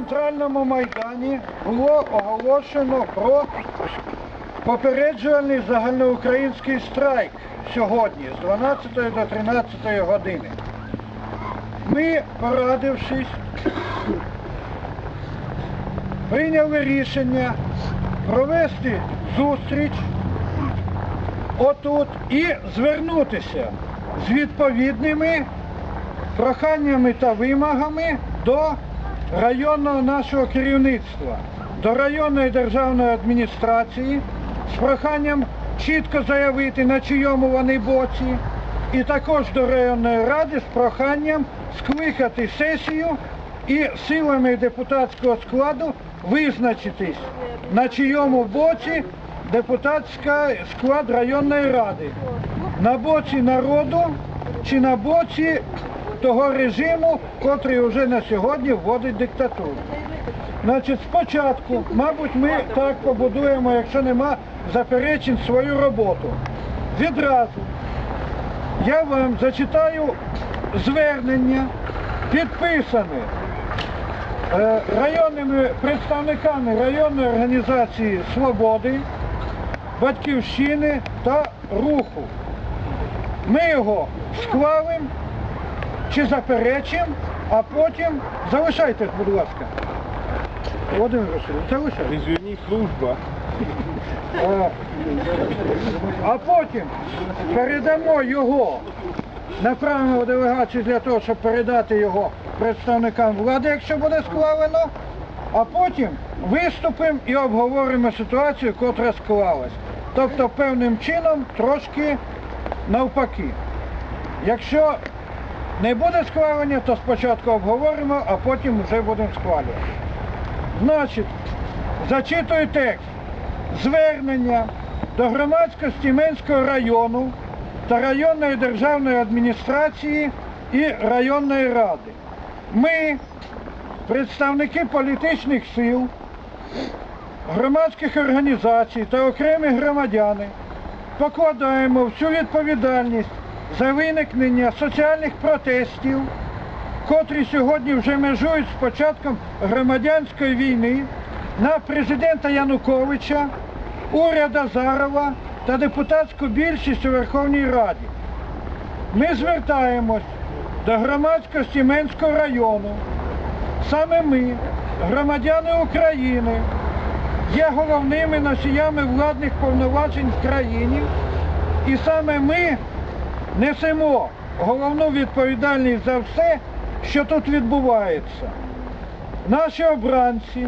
центральному майдані було оголошено про попереджувальний загальноукраїнський страйк сьогодні з 12 до 13 години. Ми, порадившись, прийняли рішення провести зустріч отут і звернутися з відповідними проханнями та вимогами до районного нашого керівництва, до районної державної адміністрації з проханням чітко заявити, на чийому вони боці, і також до районної ради з проханням скликати сесію і силами депутатського складу визначитись, на чийому боці депутатська склад районної ради. На боці народу чи на боці того режиму, котрий вже на сьогодні вводить диктатуру. Значить, спочатку, мабуть, ми так побудуємо, якщо нема заперечень, свою роботу. Відразу я вам зачитаю звернення, підписане е, районними представниками районної організації Свободи, Батьківщини та Руху. Ми його склавимо чи заперечимо, а потім залишайтесь, будь ласка. Володимир Васильович, залишайтесь. Извини, служба. Е, А потім передамо його, направимо делегацію для того, щоб передати його представникам влади, якщо буде склалено, а потім виступимо і обговоримо ситуацію, котра склалась. Тобто певним чином трошки навпаки. Якщо не буде схвалення, то спочатку обговоримо, а потім вже будемо схвалювати. Значить, зачитую текст. Звернення до громадськості Менського району та районної державної адміністрації і районної ради. Ми, представники політичних сил, громадських організацій та окремі громадяни, покладаємо всю відповідальність за виникнення соціальних протестів, котрі сьогодні вже межують з початком громадянської війни на президента Януковича, уряд Азарова та депутатську більшість у Верховній Раді. Ми звертаємось до громадськості Менського району. Саме ми, громадяни України, є головними носіями владних повноважень в країні, і саме ми несемо головну відповідальність за все, що тут відбувається. Наші обранці,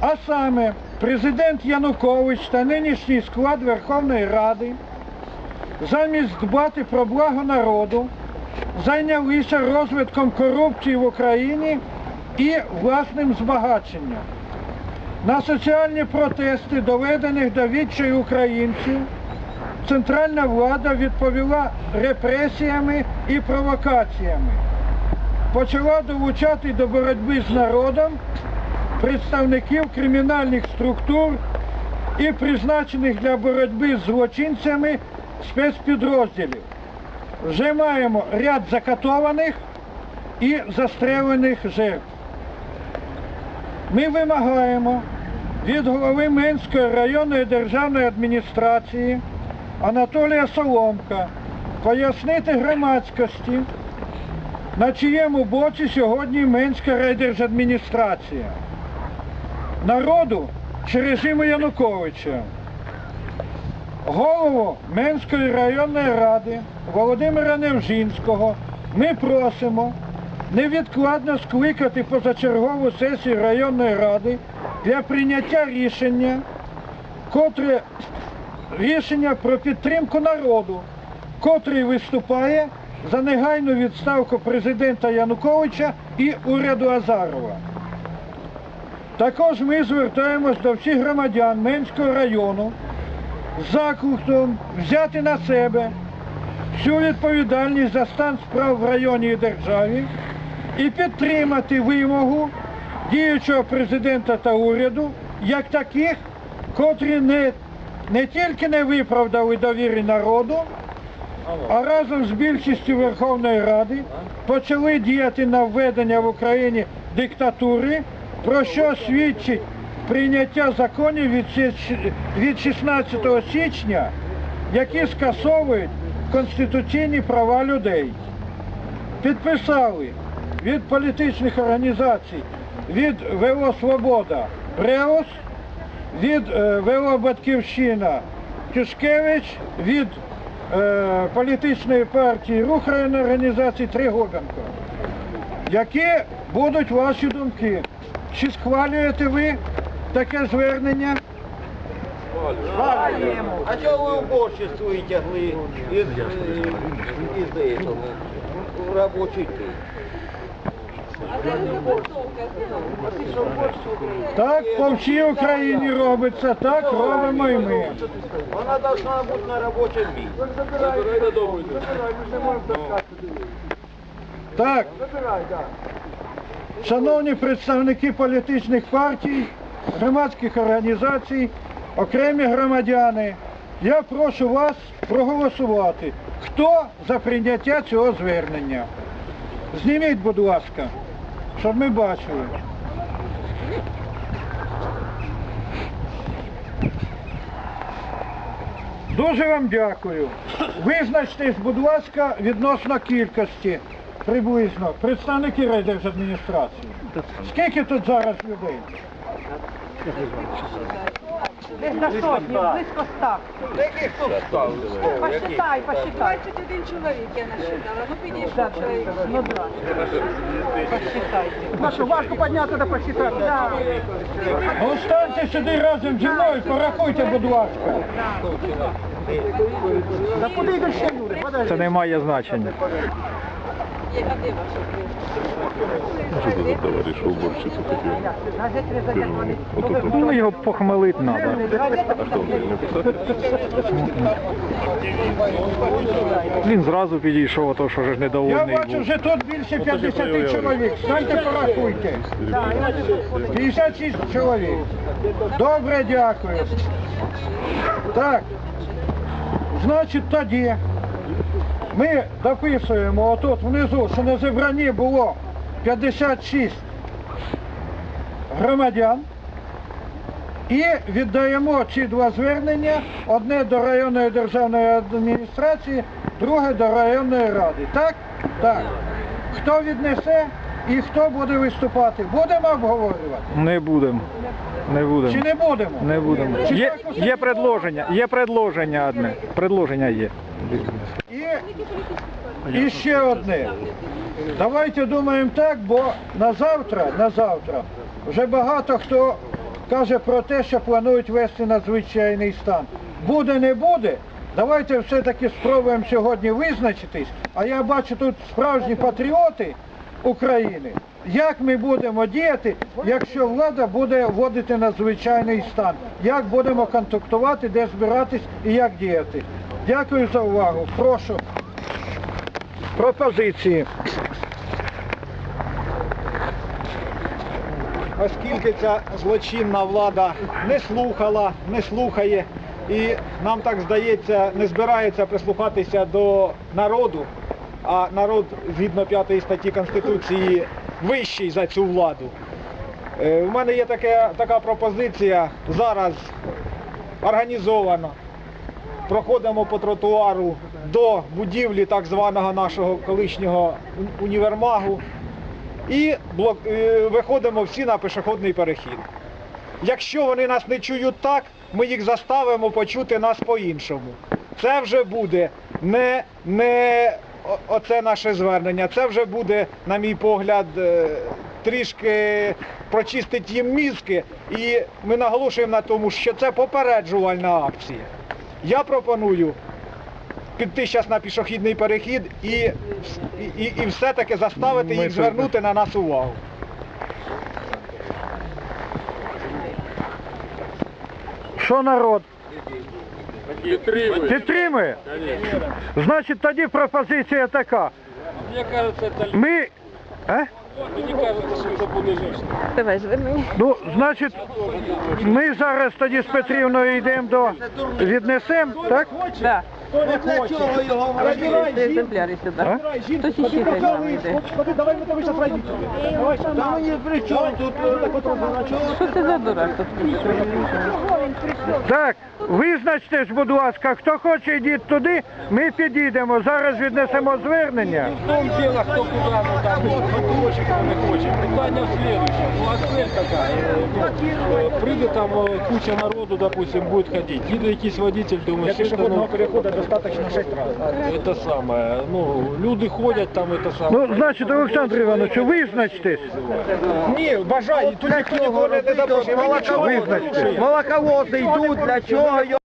а саме президент Янукович та нинішній склад Верховної Ради, замість дбати про благо народу, зайнялися розвитком корупції в Україні і власним збагаченням. На соціальні протести, доведених до відчаю українців, центральна влада відповіла репресіями і провокаціями. Почала долучати до боротьби з народом представників кримінальних структур і призначених для боротьби з злочинцями спецпідрозділів. Вже маємо ряд закатованих і застрелених жертв. Ми вимагаємо від голови Менської районної державної адміністрації Анатолія Соломка пояснити громадськості, на чиєму боці сьогодні Менська райдержадміністрація. Народу чи режиму Януковича. Голову Менської районної ради Володимира Невжинського ми просимо невідкладно скликати позачергову сесію районної ради для прийняття рішення, котре рішення про підтримку народу, котрий виступає за негайну відставку президента Януковича і уряду Азарова. Також ми звертаємось до всіх громадян Менського району з закликом взяти на себе всю відповідальність за стан справ в районі і державі і підтримати вимогу діючого президента та уряду як таких, котрі не, не тільки не виправдали довіри народу, а разом з більшістю Верховної Ради почали діяти на введення в Україні диктатури про що свідчить прийняття законів від 16 січня, які скасовують конституційні права людей. Підписали від політичних організацій, від ВО Свобода Бреус, від е, ВО Батьківщина Тюшкевич, від е, політичної партії Рух районної організації Тригубенко. Які будуть ваші думки? Чи схвалюєте ви таке звернення? А чого ви уборщицю тягли із, е, із этого, в робочий день? Так по всій Україні робиться, так робимо і ми. Вона должна бути на робочому місці. Так. Шановні представники політичних партій, громадських організацій, окремі громадяни, я прошу вас проголосувати. Хто за прийняття цього звернення? Зніміть, будь ласка, щоб ми бачили. Дуже вам дякую. Визначтесь, будь ласка, відносно кількості приблизно представники райдержадміністрації. Скільки тут зараз людей? Десь на сотні, близько ста. Яких тут? Посчитай, посчитай. 21 чоловік я насчитала. Ну підійшов чоловік. Ну да. Посчитайте. Машу, важко підняти та посчитати. Да. Ну станьте сюди разом зі мною, порахуйте, будь ласка. Та куди йдуть ще люди? Подожди. Це не має значення. Є, а де ваша Это за такие? Газет різати, як вони. Ну його похмелить треба. А что он должен? Він зразу підійшов, а то що ж Я недовольний бачу, був. вже тут більше 50 чоловік. Станьте, порахуйте. 56 чоловік. Добре, дякую. Так. Значить, тоді ми дописуємо отут внизу, що на зібранні було 56 громадян. І віддаємо ці два звернення, одне до районної державної адміністрації, друге до районної ради. Так? Так. Хто віднесе і хто буде виступати? Будемо обговорювати? Не будемо. Не Чи не будемо? Не будемо. Чи Є, так усе є предложення, є предложення одне. Предложення є. І, і ще одне. Давайте думаємо так, бо на завтра, на завтра вже багато хто каже про те, що планують вести надзвичайний стан. Буде, не буде. Давайте все-таки спробуємо сьогодні визначитись. А я бачу тут справжні патріоти України. Як ми будемо діяти, якщо влада буде вводити надзвичайний стан? Як будемо контактувати, де збиратись і як діяти? Дякую за увагу. Прошу. Пропозиції. Оскільки ця злочинна влада не слухала, не слухає і нам так здається, не збирається прислухатися до народу, а народ згідно 5 статті Конституції вищий за цю владу. Е, У мене є таке, така пропозиція зараз організовано. Проходимо по тротуару до будівлі так званого нашого колишнього універмагу і блок, е, виходимо всі на пішохідний перехід. Якщо вони нас не чують так, ми їх заставимо почути нас по-іншому. Це вже буде не, не оце наше звернення, це вже буде, на мій погляд, е, трішки прочистить їм мізки. І ми наголошуємо на тому, що це попереджувальна акція. Я пропоную піти зараз на пішохідний перехід і, і, і, і все-таки заставити їх звернути на нас увагу. Що народ? Підтримує. Значить, тоді пропозиція така. Ми. А? Давай звернення. Ну, значить, ми зараз тоді з Петрівною йдемо до віднесемо, так? Да. Хто не хоче? іще ходи, хай ходи, йде. давай ми тобі зараз. Давай, сюди. Та мені при чому тут е? Що це за дурак тут? Так, визначтесь, будь ласка, хто хоче йдіть туди, ми підійдемо. Зараз віднесемо звернення. В том дело, кто куда, ну там, хочет, кто не хочет. Питание в следующем. Ну, а цель какая? Э, ну, Прийде там э, куча народу, допустим, будет ходить. Їде якийсь водитель, що це, пішохідного переходу достатньо 6 раз. это самое, ну, люди ходять там, это самое. Ну, значить, Олександр Іванович, визначтесь. Ні, бажаю, тут ніхто нікого не порушуєте. Молоковози йдуть, для чого його?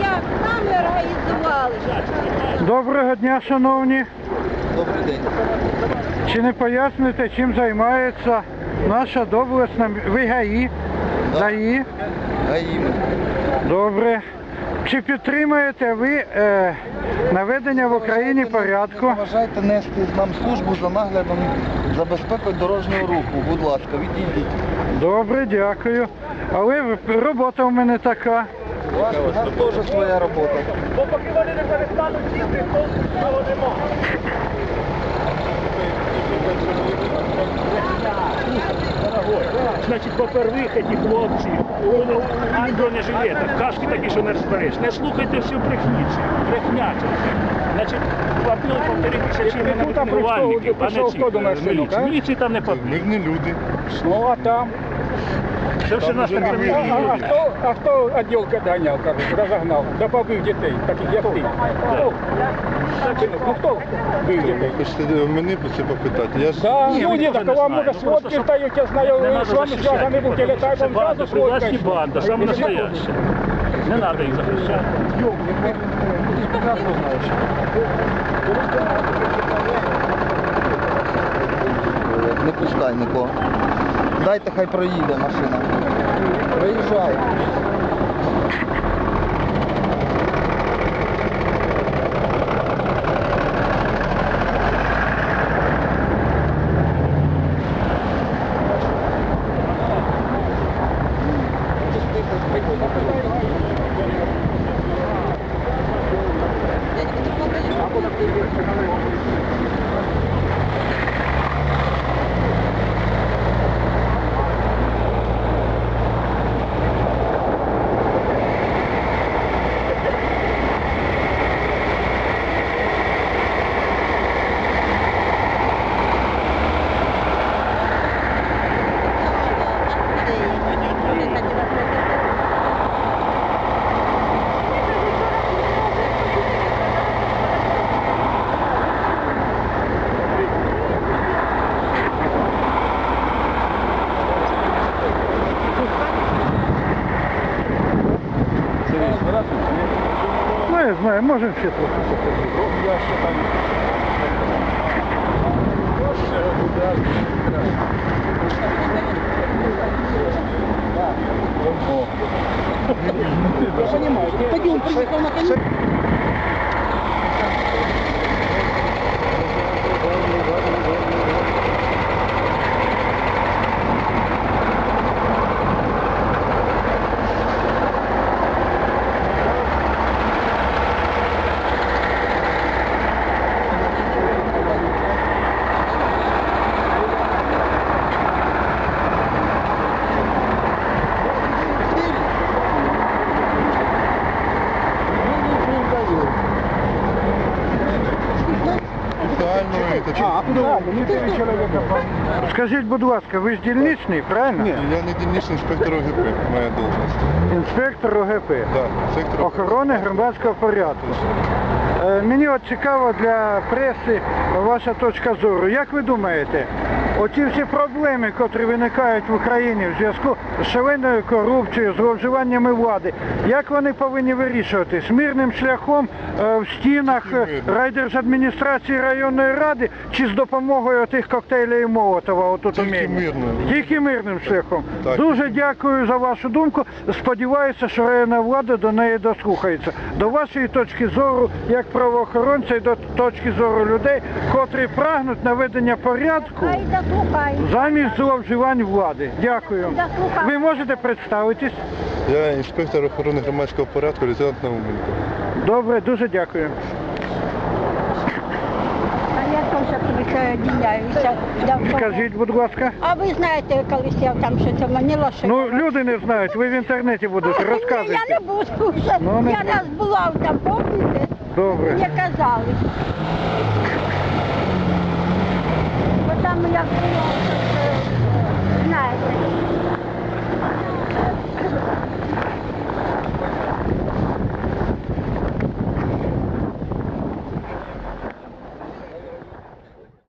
Як саме організували? Доброго дня, шановні. Добрий день. Чи не поясните, чим займається наша доблесна ви ГАІ? ДАІ? Гаїми. Добре. Чи підтримуєте ви е, наведення в Україні порядку? Бажаєте нести нам службу за наглядом за безпекою дорожнього руху. Будь ласка, відійдіть. Добре, дякую. Але робота в мене така. У вас у нас теж своя робота. Бо поки вони не перестануть сісти, то цього нема. Значить, по-первих, ті хлопці, у бронежилетах, кашки такі, що не розбереш. Не слухайте всю брехніцю, брехня це все. Значить, хватило півтори тисячі Ти тут, а не е, синок, міліції. там не Ми потрібно. ж не люди. Ну, а там? Це все нас не А, а, а хто, а хто відділка доганяв, кажуть, розогнав, да побив дітей, таких як ти? Хто? Синок, Ну хто бив дітей? Хочете мене про це попитати? Я ж Да, Ні, ну ми ні, теж так не вам знаємо. може Ну, сводки просто, втають, я Не знаю, треба з вами зв'язаний був телетайп, Це вам банда, зразу сводка. власні йшла. банда, саме настояща. Не треба їх захищати. Не пускай нікого. Дайте хай проїде машина. Проїжджай. Ну, я знаю, можемо ще трохи. Пойдем, приехал на коне. спеціально і таке. А, куди? Скажіть, будь ласка, ви ж дільничний, правильно? Ні. Я не дільничний інспектор ОГП, моя должність. Інспектор ОГП. Так, сектор Охорони громадського порядку. Е, Мені от цікаво для преси ваша точка зору. Як ви думаєте, оці всі проблеми, котрі виникають в Україні в зв'язку з шаленою корупцією, зловживаннями влади, як вони повинні вирішуватись? Мирним шляхом е, в стінах е, райдержадміністрації районної ради чи з допомогою тих коктейлів Молотова отут Тільки мирним. Тільки мирним шляхом. Так. Дуже дякую за вашу думку. Сподіваюся, що районна влада до неї дослухається. До вашої точки зору, як правоохоронця, і до точки зору людей, котрі прагнуть наведення порядку Дослухай. замість зловживань влади. Дякую. Дослухав. Ви можете представитись? Я інспектор охорони громадського порядку, лейтенант Науменко. Добре, дуже дякую. А я теж присоединяюся. до Скажіть, будь ласка. А ви знаєте, колись я там що це мені лошадь. Ну, люди не знають, ви в інтернеті будете, Ні, розказуйте. я не буду вже. Ну, не я буду. раз була там, помните? Добре. Мені казали. 呀